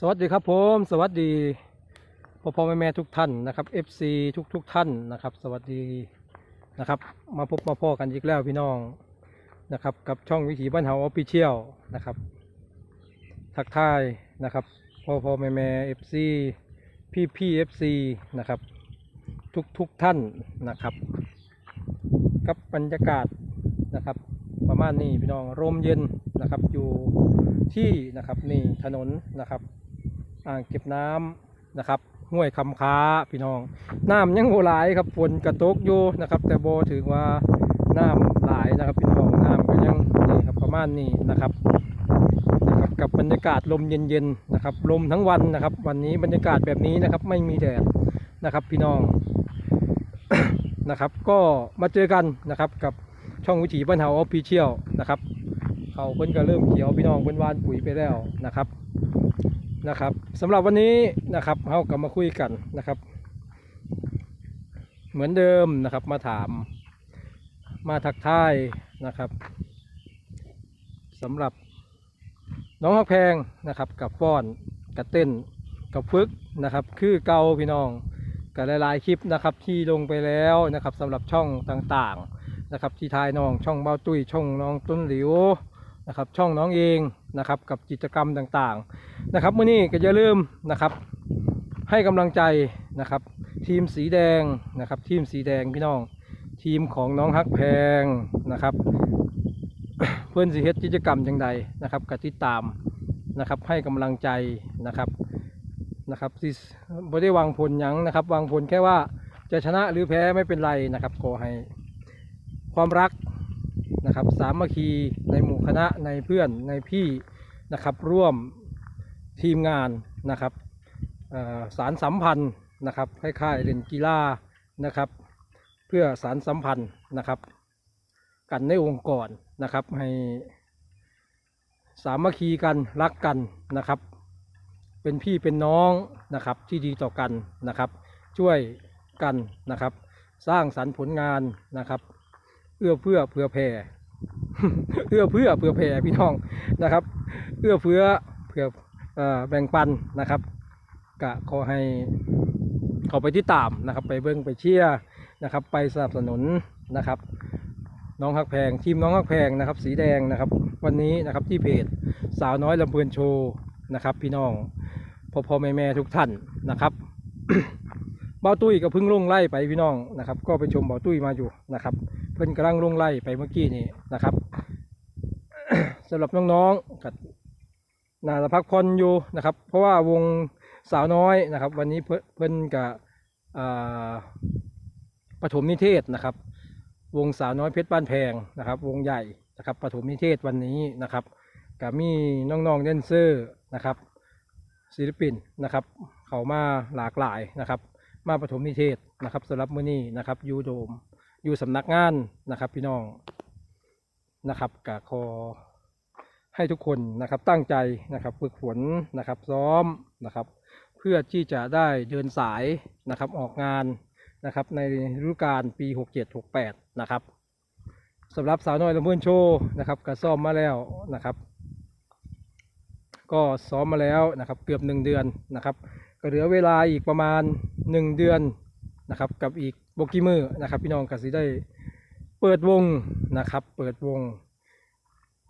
สวัสดีครับผม สวัสดีพ่อพ่อแม่แม่ทุกท่านนะครับ FC ทุกทุกท่านนะครับ สวัสดีนะครับ มาพบมาพ่อกันอีกแล้วพี่น้องนะครับ กับช่องวิถีบ้านเฮาออฟฟิเชียลนะครับ ทักทายนะครับพ่อพ่อแม่แม่ FC พี่พี่ FC นะครับ ทุกทุกท่านนะครับ กับบรรยากาศนะครับ ประมาณนี้พี่น้องร่มเย็นนะครับอยู่ที่นะครับนี่ถนนนะครับ อ่างเก็บน้ำนะครับห้วยคำค้าพี่น้อง น้ำยังโบหลายครับฝนกระตกอยู่นะครับ แต่โบถึงว่าน้ำหลายนะครับพี่น้องน้ำก็ยังนี่ครับประมาณนี้นะครับนะครับกับบรรยากาศลมเย็นๆนะครับลมทั้งวันนะครับ วันนี้บรรยากาศแบบนี้นะครับไม่มีแดดนะครับพี่น้องนะครับ ก็มาเจอกันนะครับกับช่องวิถีบ้านเฮาออฟฟิเชียลนะครับเขาเพิ่นก็เริ่มเขียวพี่น้องเพิ่นวานปุ๋ยไปแล้วนะครับ นะครับสำหรับวันนี้นะครับเรากลับมาคุยกันนะครับ เหมือนเดิมนะครับมาถาม มาทักทายนะครับสำหรับน้องฮักแพงนะครับกับฟ้อนกับเต้นกับฟึกนะครับ คือเกาพี่น้องกับหลายๆคลิปนะครับที่ลงไปแล้วนะครับสำหรับช่องต่างๆนะครับที่ทายน้องช่องเบ้าตุ้ยช่องน้องต้นหลิว นะครับช่องน้องเองนะครับกับกิจกรรมต่างๆนะครับมื่อนี้ก็อย่าลืมนะครับให้กำลังใจนะครับทีมสีแดงนะครับทีมสีแดงพี่น้อง ทีมของน้องฮักแพงนะครับ เพื่อนสิเฮ็ดกิจกรรมจังใดนะครับกติดตามนะครับให้กำลังใจนะครับนะครับที่บ่ได้วางผลยังนะครับ วางผลแค่ว่าจะชนะหรือแพ้ไม่เป็นไรนะครับขอให้ความรัก นะครับ สามัคคีในหมู่คณะในเพื่อนในพี่นะครับ ร่วมทีมงานนะครับสารสัมพันธ์นะครับคล้ายๆเล่นกีฬานะครับ เพื่อสารสัมพันธ์นะครับ กันในองค์กรนะครับให้สามัคคีกันรักกันนะครับ เป็นพี่เป็นน้องนะครับที่ดีต่อกันนะครับ ช่วยกันนะครับ สร้างสรรค์ผลงานนะครับ เอื้อเพื่อเผื่อแผ่เอื้อเพื่อเผื่อแผ่พี่น้องนะครับ เอื้อเฟื้อเพื่อแบ่งปันนะครับกะขอให้เขาไปที่ตามนะครับ ไปเบิ้งไปเชียร์นะครับ ไปสนับสนุนนะครับ น้องฮักแพงทีมน้องฮักแพงนะครับ สีแดงนะครับ วันนี้นะครับที่เพจสาวน้อยลำเพลินโชว์นะครับ พี่น้องพ่อพ่อแม่แม่ทุกท่านนะครับเบาตุ้ยก็เพิ่งลงไล่ไปพี่น้องนะครับ ก็ไปชมเบาตุ้ยมาอยู่นะครับ เพิ่นกำลังลงไล่ไปเมื่อกี้นี่นะครับสำหรับน้องๆกับนาจะพักผ่อนอยู่นะครับ เพราะว่าวงสาวน้อยนะครับ วันนี้เพิ่นเพิ่นกับอ่าปฐมนิเทศนะครับ วงสาวน้อยเพชรบ้านแพงนะครับ วงใหญ่นะครับปฐมนิเทศวันนี้นะครับกับมีน้องๆแดนเซอร์นะครับศิลปินนะครับ เขามาหลากหลายนะครับ มาปฐมนิเทศนะครับสำหรับมื้อนี้นะครับยูโดม อยู่สำนักงานนะครับพี่น้องนะครับกะขอให้ทุกคนนะครับตั้งใจนะครับฝึกฝนนะครับซ้อมนะครับ เพื่อที่จะได้เดินสายนะครับออกงานนะครับในฤดูกาลปี 67-68 นะครับสำหรับสาวน้อยลำเพื่อนโชว์นะครับก็ซ้อมมาแล้วนะครับ ก็ซ้อมมาแล้วนะครับเกือบหนึ่งเดือนนะครับ ก็เหลือเวลาอีกประมาณหนึ่งเดือนนะครับกับอีก บกี้มือนะครับพี่น้องก็สิได้เปิดวงนะครับ เปิดวง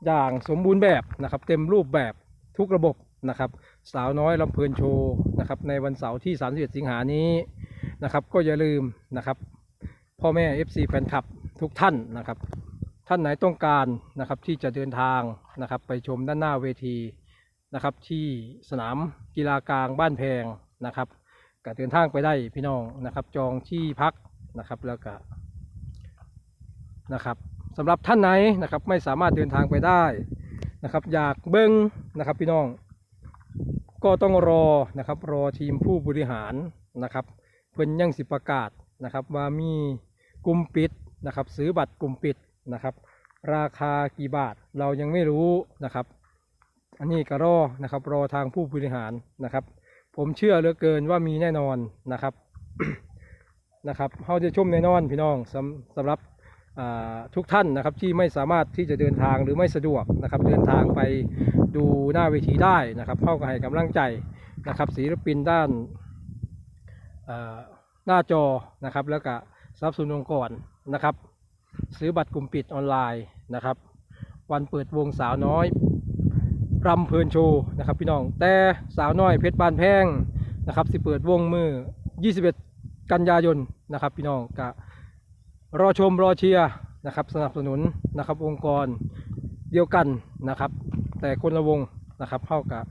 อย่างสมบูรณ์แบบนะครับ เต็มรูปแบบทุกระบบนะครับสาวน้อยลำเพลินโชว์นะครับในวันเสาร์ที่ 31 สิงหานี้นะครับ ก็อย่าลืมนะครับ พ่อแม่ FC แฟนคลับทุกท่านนะครับ ท่านไหนต้องการนะครับที่จะเดินทางนะครับ ไปชมด้านหน้าเวทีนะครับ ที่สนามกีฬากลางบ้านแพงนะครับก็เดินทางไปได้พี่น้องนะครับ จองที่พัก นะครับ แล้วก็นะครับสำหรับท่านไหนนะครับไม่สามารถเดินทางไปได้นะครับ อยากเบิ้งนะครับพี่น้อง ก็ต้องรอนะครับรอทีมผู้บริหารนะครับ เพิ่นยังสิประกาศนะครับ ว่ามีกลุ่มปิดนะครับ ซื้อบัตรกลุ่มปิดนะครับ ราคากี่บาทเรายังไม่รู้นะครับ อันนี้ก็รอนะครับรอทางผู้บริหารนะครับ ผมเชื่อเหลือเกินว่ามีแน่นอนนะครับ นะครับเขาจะชมแน่นอนพี่น้องสำสำหรับทุกท่านนะครับที่ไม่สามารถที่จะเดินทางหรือไม่สะดวกนะครับเดินทางไปดูหน้าเวทีได้นะครับเข้าก็ให้กำลังใจนะครับศิลปินด้านหน้าจอนะครับแล้วก็สนับสุนองค์กรนะครับ ซื้อบัตรกลุ่มปิดออนไลน์นะครับ วันเปิดวงสาวน้อยรำเพลินโชว์นะครับพี่น้องแต่สาวน้อยเพชรบานแพงนะครับสิเปิดวงมือ 21 กันยายนนะครับพี่น้องกะรอชมรอเชียร์นะครับสนับสนุนนะครับองค์กรเดียวกันนะครับ แต่คนละวงนะครับเข้ากับ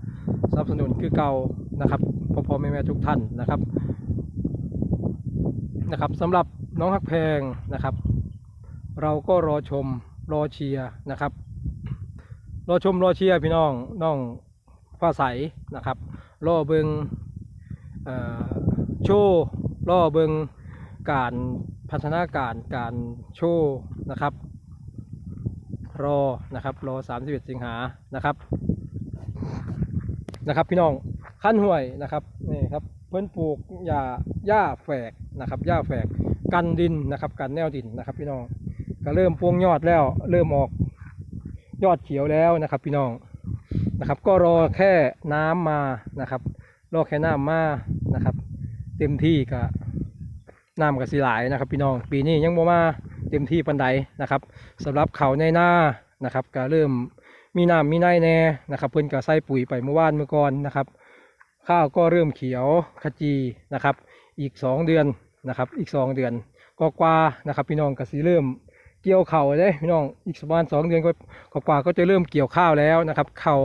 สนับสนุนคือเก่านะครับพ่อพ่อแม่แม่ทุกท่านนะครับนะครับสำหรับน้องฮักแพงนะครับ เราก็รอชมรอเชียร์นะครับ รอชมรอเชียร์พี่น้องน้องฟ้าใสนะครับรอเบิงโชว์ รอเบิงการพัฒนาการการโชว์นะครับ รอนะครับรอ31 สิงหานะครับนะครับ พี่น้องขั้นห่วยนะครับนี่ครับเพิ่นปลูกหญ้าหญ้าแฝกนะครับหญ้าแฝกกันดินนะครับกันแนวดินนะครับ พี่น้องก็เริ่มพวงยอดแล้ว เริ่มออกยอดเขียวแล้วนะครับ พี่น้องนะครับ ก็รอแค่น้ำมานะครับ รอแค่น้ำมานะครับ เต็มที่ก็น้ำกับสีหลายนะครับ พี่น้องปีนี้ยังบ่มาเต็มที่ปันใดนะครับสำหรับเขาในหน้านะครับก็เริ่มมีน้ำมีในแน่นะครับ เพิ่นก็ใส่ปุ๋ยไปเมื่อวานเมื่อก่อนนะครับ ข้าวก็เริ่มเขียวขจีนะครับ อีกสองเดือนนะครับ อีกสองเดือนก็กว่านะครับ พี่น้องก็สิเริ่มเกี่ยวเข่าเลยพี่น้องอีกประมาณสองเดือนก็ก็กว่าก็จะเริ่มเกี่ยวข้าวแล้วนะครับเข่า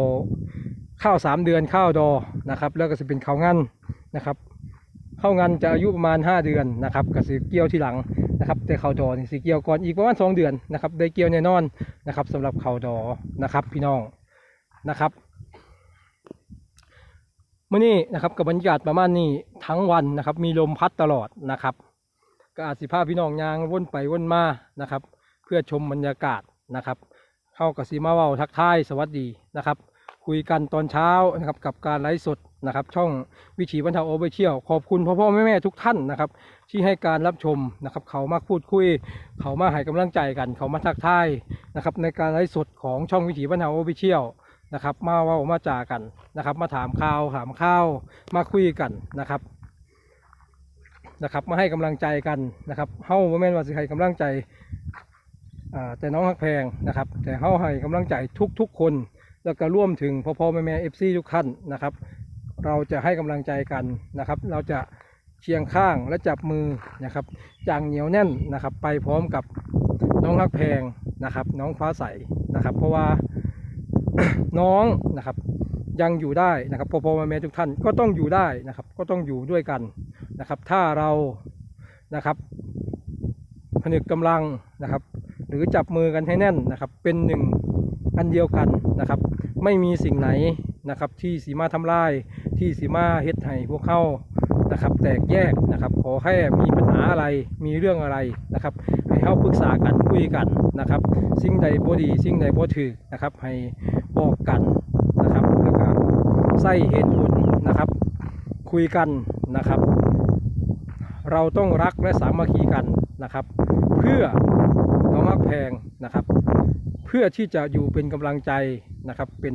ข้าวสามเดือนข้าวดอนะครับ แล้วก็จะเป็นข้าวงันนะครับ ข้างันจะอายุประมาณห้าเดือนนะครับก็สิเกี่ยวทีหลังนะครับ แต่เขาดอนี่สิเกี่ยวก่อนอีกประมาณสองเดือนนะครับได้เกี่ยวแน่นอนนะครับสำหรับเขาดอนะครับ พี่น้องนะครับเมื่อนี้นะครับกับบรรยากาศประมาณนี้ทั้งวันนะครับ มีลมพัดตลอดนะครับก็อาจสิพาพี่น้องยางวนไปวนมานะครับ เพื่อชมบรรยากาศนะครับ เข้ากับสีมาเว้าทักทายสวัสดีนะครับ คุยกันตอนเช้านะครับกับการไลฟ์สด นะครับ ช่องวิถีบรรเทาโอเวอร์เชียลขอบคุณพ่อพ่อแม่แม่ทุกท่านนะครับ ที่ให้การรับชมนะครับ เขามาพูดคุย เขามาให้กำลังใจกัน เขามาทักทายนะครับ ในการไลฟ์สดของช่องวิถีบรรเทาโอเวอร์เชียลนะครับ มาว่ามาจากันนะครับ มาถามข่าวถามข้าว มาคุยกันนะครับนะครับมาให้กำลังใจกันนะครับเฮาบ่แม่นว่าสิให้กำลังใจแต่น้องฮักแพงนะครับ แต่เฮาให้กำลังใจทุกๆคน แล้วก็ร่วมถึงพ่อพ่อแม่แม่เอฟซีทุกท่านนะครับ เราจะให้กำลังใจกันนะครับ เราจะเคียงข้างและจับมือนะครับอย่างเหนียวแน่นนะครับ ไปพร้อมกับน้องฮักแพงนะครับ น้องฟ้าใสนะครับ เพราะว่าน้องนะครับยังอยู่ได้นะครับพ่อพ่อแม่แม่ทุกท่านก็ต้องอยู่ได้นะครับ ก็ต้องอยู่ด้วยกันนะครับ ถ้าเรานะครับผนึกกำลังนะครับ หรือจับมือกันให้แน่นนะครับ เป็นหนึ่งอันเดียวกันนะครับ ไม่มีสิ่งไหนนะครับ ที่สีมาทำลาย ที่สีมาเฮ็ดให้พวกเขานะครับ แตกแยกนะครับ ขอให้มีปัญหาอะไรมีเรื่องอะไรนะครับ ให้เข้าปรึกษากันคุยกันนะครับ สิ่งใดบ่ดี สิ่งใดบ่ถือนะครับ ให้บอกกันนะครับแล้วก็ใส่เหตุผลนะครับ คุยกันนะครับ เราต้องรักและสามัคคีกันนะครับ เพื่อน้องฮักแพงนะครับ เพื่อที่จะอยู่เป็นกำลังใจนะครับ เป็น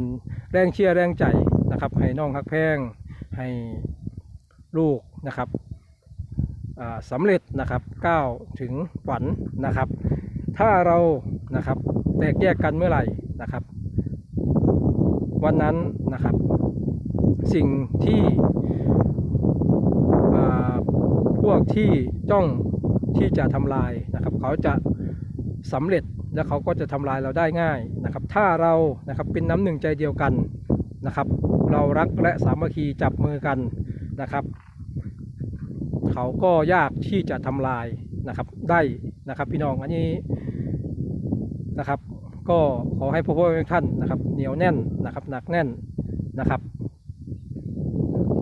แรงเชียร์แรงใจ นะครับ ให้น้องฮักแพงให้ลูกนะครับสำเร็จนะครับก้าวถึงฝันนะครับ ถ้าเรานะครับแตกแยกกันเมื่อไหร่นะครับ วันนั้นนะครับ สิ่งที่อ่าพวกที่จ้องที่จะทำลายนะครับ เขาจะสำเร็จและเขาก็จะทำลายเราได้ง่ายนะครับ ถ้าเรานะครับเป็นน้ำหนึ่งใจเดียวกัน นะครับ เรารักและสามัคคีจับมือกันนะครับ เขาก็ยากที่จะทำลายนะครับได้นะครับพี่น้องอันนี้นะครับ ก็ขอให้พวกเราทุกท่านนะครับ เหนียวแน่นนะครับ หนักแน่นนะครับ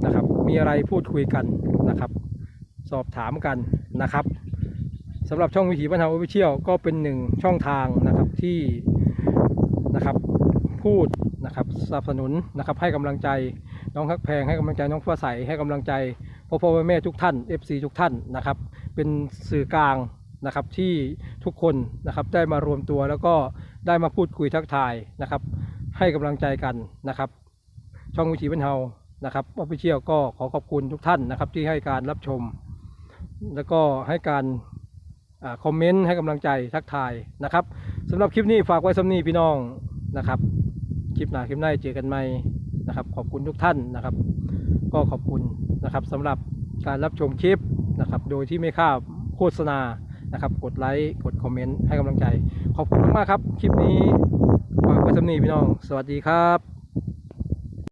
นะครับ มีอะไรพูดคุยกันนะครับ สอบถามกันนะครับสำหรับช่องวิถีบ้านเฮาอวิเชียลก็เป็นหนึ่งช่องทางนะครับที่นะครับ พูดนะครับสนับสนุนนะครับให้กำลังใจน้องฮักแพงให้กำลังใจน้องฟ้าใสให้กำลังใจพ่อพ่อแม่แม่ทุกท่าน FC ทุกท่านนะครับเป็นสื่อกลางนะครับที่ทุกคนนะครับได้มารวมตัวแล้วก็ได้มาพูดคุยทักทายนะครับ ให้กำลังใจกันนะครับ ช่องวิถีบ้านเฮานะครับออฟฟิเชียลก็ขอขอบคุณทุกท่านนะครับที่ให้การรับชม แล้วก็ให้การคอมเมนต์ให้กำลังใจทักทายนะครับสำหรับคลิปนี้ฝากไว้สำนีพี่น้องนะครับ คลิปหน้าคลิปหน้าเจอกันใหม่นะครับ ขอบคุณทุกท่านนะครับ ก็ขอบคุณนะครับสำหรับการรับชมคลิปนะครับ โดยที่ไม่ค่าโฆษณานะครับ กดไลค์กดคอมเมนต์ให้กำลังใจ ขอบคุณมากๆครับ คลิปนี้ฝากไว้สำนีพี่น้อง สวัสดีครับ